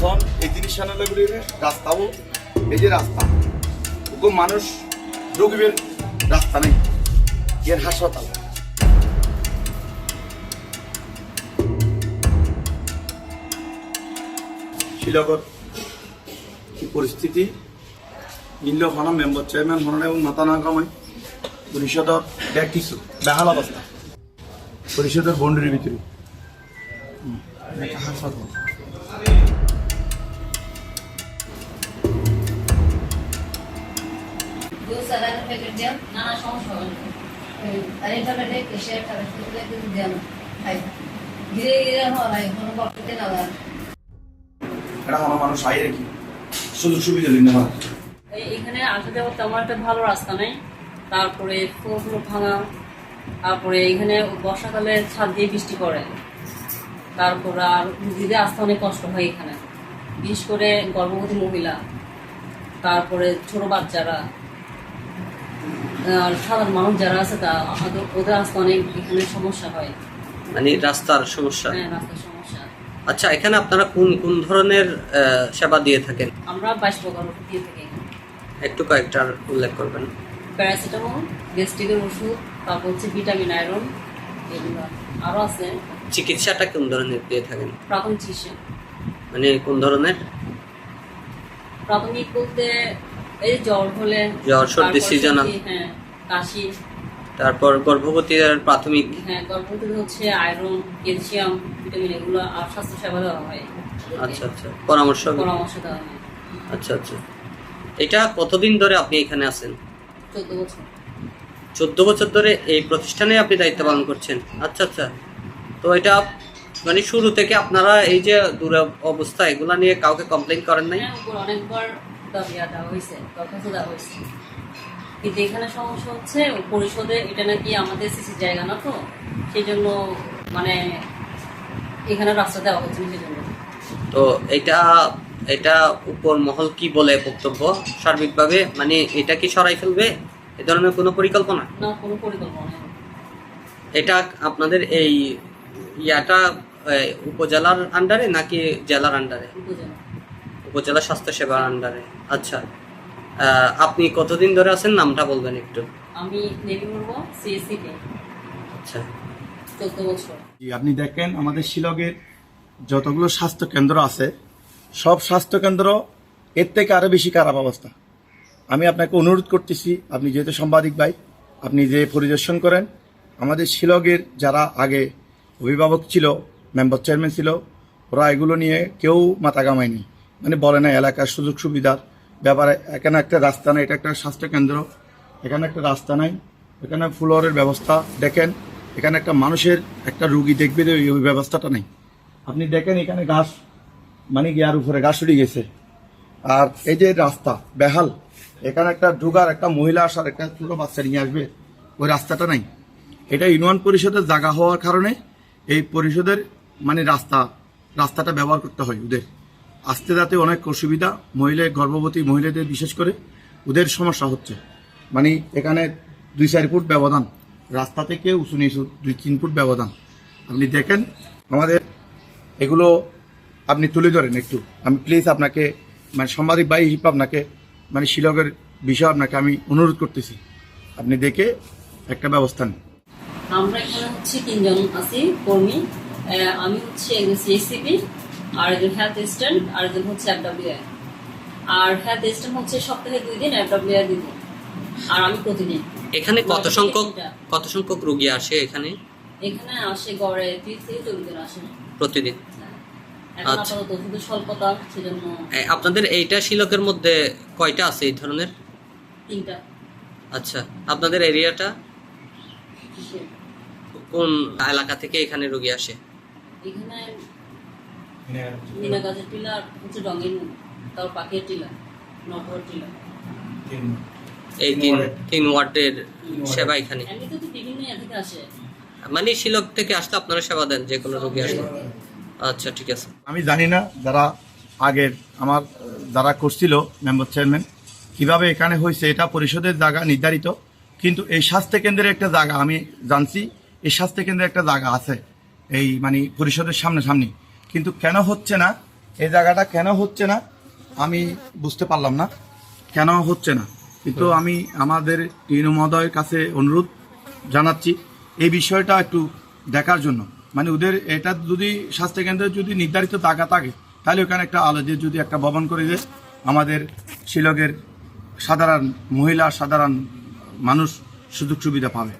এখন এই জিনিস সানালাগুলি রাস্তাও এই যে রাস্তা। ওকে মানুষ ঢুকবেন রাস্তা নেই, এর হাসপাতাল। কি পরিস্থিতি? নিল হন মেম্বার চেয়ারম্যান হন এবং কামাই পরিষদর দেখ কিছু বেহাল অবস্থা। পরিষদের বন্ডুরির ভিতরে। হাসপাতাল। প্যাকেট দেন নানা সমস্যা হবে আর এই ট্যাবলেট এসে ট্যাবলেট দিলে কিন্তু দেন খাই ধীরে ধীরে হয় কোনো বক্তব্য না দেন। এটা আমার মানুষ আই রেখি সুযোগ সুবিধা দিন না এখানে আসা যাওয়ার তেমন একটা ভালো রাস্তা নেই তারপরে ফ্লোরগুলো ভাঙা তারপরে এখানে বর্ষাকালে ছাদ দিয়ে বৃষ্টি পড়ে। তারপর আর রুগীদের আসতে অনেক কষ্ট হয় এখানে। বিশেষ করে গর্ভবতী মহিলা তারপরে ছোট বাচ্চারা আর সাধারণ মানুষ যারা আছে তা ওদের- আসতে অনেক এখানে সমস্যা হয়। মানে রাস্তার সমস্যা? হ্যাঁ রাস্তার সমস্যা। আচ্ছা এখানে আপনারা কোন কোন ধরনের সেবা দিয়ে থাকেন? আমরা বাইশ প্রকার ওষুধ দিয়ে থাকি একটু কয়েকটার উল্লেখ করবেন। প্যারাসিটামল গ্যাস্ট্রিকের ওষুধ তারপর হচ্ছে ভিটামিন আয়রন এগুলো আরও আছে। চিকিৎসাটা কোন ধরনের দিয়ে থাকেন? প্রাথমিক চিকিৎসা। মানে কোন ধরনের? প্রাথমিক বলতে এই জ্বর হলে জ্বর, সর্দি, seasonal। হ্যাঁ কাশি। তারপর গর্ভবতীর প্রাথমিক। হ্যাঁ গর্ভবতীদের হচ্ছে আয়রন ক্যালসিয়াম ভিটামিন এগুলো আর স্বাস্থ্য সেবা দেওয়া হয়। আচ্ছা আচ্ছা। পরামর্শ পরামর্শ দেওয়া হয়। আচ্ছা আচ্ছা। এটা কতদিন ধরে আপনি এখানে আছেন? চোদ্দ বছর। চোদ্দ বছর ধরে এই প্রতিষ্ঠানে আপনি দায়িত্ব পালন করছেন? আচ্ছা আচ্ছা। তো এটা মানে শুরু থেকে আপনারা এই যে দূর অবস্থা এগুলা নিয়ে কাউকে কমপ্লেন করেন নাই? হ্যাঁ অনেকবার দেওয়া হয়েছে দরখাস্ত দেওয়া হয়েছে কিন্তু এখানে সমস্যা হচ্ছে পরিষদে এটা নাকি আমাদের সিসির জায়গা না তো সেই জন্য মানে এখানে রাস্তা দেওয়া হচ্ছে না সেই জন্য তো এটা এটা উপর মহল কি বলে বক্তব্য? সার্বিকভাবে মানে এটা কি সরাই ফেলবে? এ ধরনের কোনো পরিকল্পনা? না কোনো পরিকল্পনা এটা আপনাদের এই ইয়াটা উপজেলার আন্ডারে নাকি জেলার আন্ডারে উপজেলা। উপজেলা স্বাস্থ্য সেবার আন্ডারে আচ্ছা আপনি কতদিন ধরে আছেন? নামটা বলবেন একটু। আমি নেবি সিএসসিতে আচ্ছা। চোদ্দ বছর। জি, আপনি দেখেন আমাদের শিলগের যতগুলো স্বাস্থ্য কেন্দ্র আছে সব স্বাস্থ্য কেন্দ্র এর থেকে আরও বেশি খারাপ অবস্থা। আমি আপনাকে অনুরোধ করতেছি আপনি যেহেতু সাংবাদিক ভাই আপনি যে পরিদর্শন করেন আমাদের শিলগের যারা আগে অভিভাবক ছিল মেম্বার চেয়ারম্যান ছিল ওরা এগুলো নিয়ে কেউ মাথা কামায়নি মানে বলে না, এলাকার সুযোগ সুবিধার ব্যাপারে। এখানে একটা রাস্তা নাই, এটা একটা স্বাস্থ্য কেন্দ্র। এখানে একটা রাস্তা নাই, এখানে ফ্লোরের ব্যবস্থা। দেখেন, এখানে একটা মানুষের একটা রুগী দেখবে যে ওই ব্যবস্থাটা নেই। আপনি দেখেন, এখানে ঘাস মানে গিয়ার উপরে ঘাস উঠে গেছে। আর এই যে রাস্তা, বেহাল, এখানে একটা ঢুকার একটা মহিলা আসার একটা ছোটো বাচ্চা নিয়ে আসবে, ওই রাস্তাটা নাই। এটা ইউনিয়ন পরিষদের জায়গা হওয়ার কারণে এই পরিষদের মানে রাস্তা, রাস্তাটা ব্যবহার করতে হয় ওদের। আসতে যাতে অনেক অসুবিধা, মহিলা, গর্ভবতী মহিলাদের বিশেষ করে, ওদের সমস্যা হচ্ছে। মানে এখানে দুই চার ফুট ব্যবধান। রাস্তা থেকে উঁচু নিচু দুই তিন ফুট ব্যবধান। আপনি দেখেন, আমাদের এগুলো আপনি তুলে ধরেন একটু। আমি প্লিজ আপনাকে মানে সাংবাদিক বাই হিসেবে আপনাকে মানে শিলকের বিষয়ে আপনাকে আমি অনুরোধ করতেছি। আপনি দেখে একটা ব্যবস্থা নিন। আমরা এখানে হচ্ছে তিনজন আছি, কর্মী। আমি হচ্ছে একজন সিএসসিপি আর একজন হেলথ অ্যাসিস্ট্যান্ট আর একজন হচ্ছে এফডব্লিউআই আর হেলথ অ্যাসিস্ট্যান্ট হচ্ছে সপ্তাহে দুই দিন এফডব্লিউআই দিব। আর আমি প্রতিদিন। এখানে কত সংখ্যক কত সংখ্যক রোগী আসে এখানে? এখানে আসে গড়ে তিরিশ থেকে চল্লিশ জন আসে। প্রতিদিন? এখন আচ্ছা। আপনাদের এইটা শিলকের মধ্যে কয়টা আছে এই ধরনের? তিনটা। আচ্ছা। আপনাদের এরিয়াটা? কোন এলাকা থেকে এখানে রোগী আসে? এখানে মিনা গাছের টিলা আর হচ্ছে রঙিন তারপর পাখির টিলা নটওয়ার টিলা। এই তিন তিন ওয়ার্ডের। সেবা এখানে মানে শিলক থেকে আসলে আপনারা সেবা দেন যে কোনো রোগী আসলে। আচ্ছা ঠিক আছে। আমি জানি না যারা আগের আমার যারা করছিল মেম্বার চেয়ারম্যান কীভাবে এখানে হয়েছে এটা পরিষদের জায়গা নির্ধারিত কিন্তু এই স্বাস্থ্য কেন্দ্রের একটা জায়গা আমি জানছি এই স্বাস্থ্য কেন্দ্রে একটা জায়গা আছে এই মানে পরিষদের সামনে সামনে কিন্তু কেন হচ্ছে না? এই জায়গাটা কেন হচ্ছে না? আমি বুঝতে পারলাম না। কেন হচ্ছে না? কিন্তু আমি আমাদের টিনু মহোদয়ের কাছে অনুরোধ জানাচ্ছি এই বিষয়টা একটু দেখার জন্য। মানে ওদের এটা যদি স্বাস্থ্যকেন্দ্রে যদি নির্ধারিত টাকা থাকে তাহলে ওখানে একটা আলাদা যদি একটা ভবন করে দেয় আমাদের শিলকের সাধারণ মহিলা সাধারণ মানুষ সুযোগ সুবিধা পাবে।